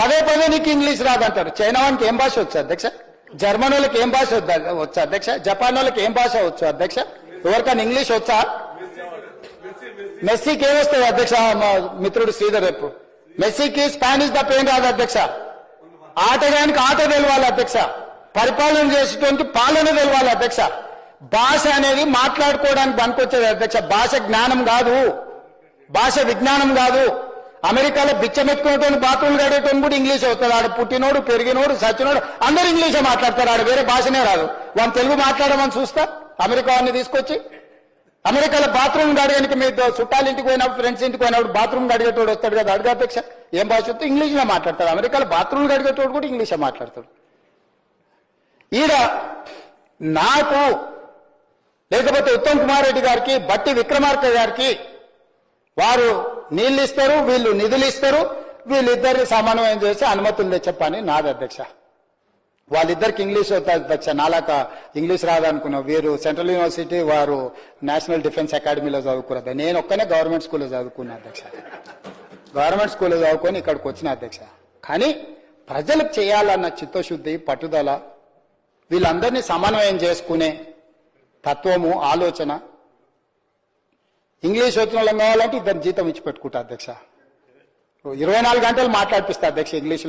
పదే పదే నీకు ఇంగ్లీష్ రాదంటారు. చైనా వానికి ఏం భాష వచ్చు అధ్యక్ష? జర్మన్ వాళ్ళకి ఏం భాష వచ్చు అధ్యక్ష? జపాన్ వాళ్ళకి ఏం భాష వచ్చు అధ్యక్ష? ఎవరికైనా ఇంగ్లీష్ వచ్చా? మెస్సీకి ఏమొస్తుంది అధ్యక్ష? మా మిత్రుడు శ్రీధర్ రేపు. మెస్సీకి స్పానిష్ తప్ప ఏం రాదు అధ్యక్ష. ఆటగానికి ఆట తెలవాలి అధ్యక్ష. పరిపాలన చేసేటువంటి పాలన తెలవాలి అధ్యక్ష. భాష అనేది మాట్లాడుకోవడానికి పనికొచ్చేది అధ్యక్ష. భాష జ్ఞానం కాదు. భాష విజ్ఞానం కాదు. అమెరికాలో బిచ్చమెత్తుకునేటువంటి బాత్రూమ్ గడేటోని కూడా ఇంగ్లీష్ అవుతుంది ఆడు పుట్టినోడు పెరిగినోడు సచ్చినోడు అందరూ ఇంగ్లీషే మాట్లాడతారు. ఆడు వేరే భాషనే రాదు. వాళ్ళు తెలుగు మాట్లాడమని చూస్తా? అమెరికా వాడిని తీసుకొచ్చి? అమెరికాలో బాత్రూమ్ గడగడానికి మీ చుట్టాల ఇంటికి పోయినప్పుడు ఫ్రెండ్స్ ఇంటికి పోయినప్పుడు బాత్రూమ్ గడిగేటోడు వస్తాడు కదా అడుగు అధ్యక్ష ఏం భాష వస్తే ఇంగ్లీష్లో మాట్లాడతాడు. అమెరికాలో బాత్రూమ్ గడిగేటోడు కూడా ఇంగ్లీషే మాట్లాడతాడు. ఈడ నాకు లేకపోతే ఉత్తమ్ కుమార్ రెడ్డి గారికి బట్టి విక్రమార్క గారికి వారు నీళ్ళు ఇస్తారు వీళ్ళు నిధులు ఇస్తారు వీళ్ళిద్దరిని సమన్వయం చేసి అనుమతులు తెచ్చే నాది అధ్యక్ష. వాళ్ళిద్దరికి ఇంగ్లీష్ అధ్యక్ష. నాలాక ఇంగ్లీష్ రాదనుకున్నా వీరు సెంట్రల్ యూనివర్సిటీ వారు నేషనల్ డిఫెన్స్ అకాడమీలో చదువుకున్నారు నేను ఒక్కనే గవర్నమెంట్ స్కూల్లో చదువుకున్నా అధ్యక్ష. గవర్నమెంట్ స్కూల్లో చదువుకొని ఇక్కడికి వచ్చిన అధ్యక్ష. కానీ ప్రజలకు చేయాలన్న చిత్తశుద్ధి పట్టుదల వీళ్ళందరినీ సమన్వయం చేసుకునే తత్వము ఆలోచన ఇంగ్లీష్ వచ్చిన వాళ్ళని కావాలంటే ఇద్దరు జీతం ఇచ్చి పెట్టుకుంటా అధ్యక్ష ఇరవై నాలుగు గంటలు మాట్లాడిపిస్తా అధ్యక్ష ఇంగ్లీష్లో.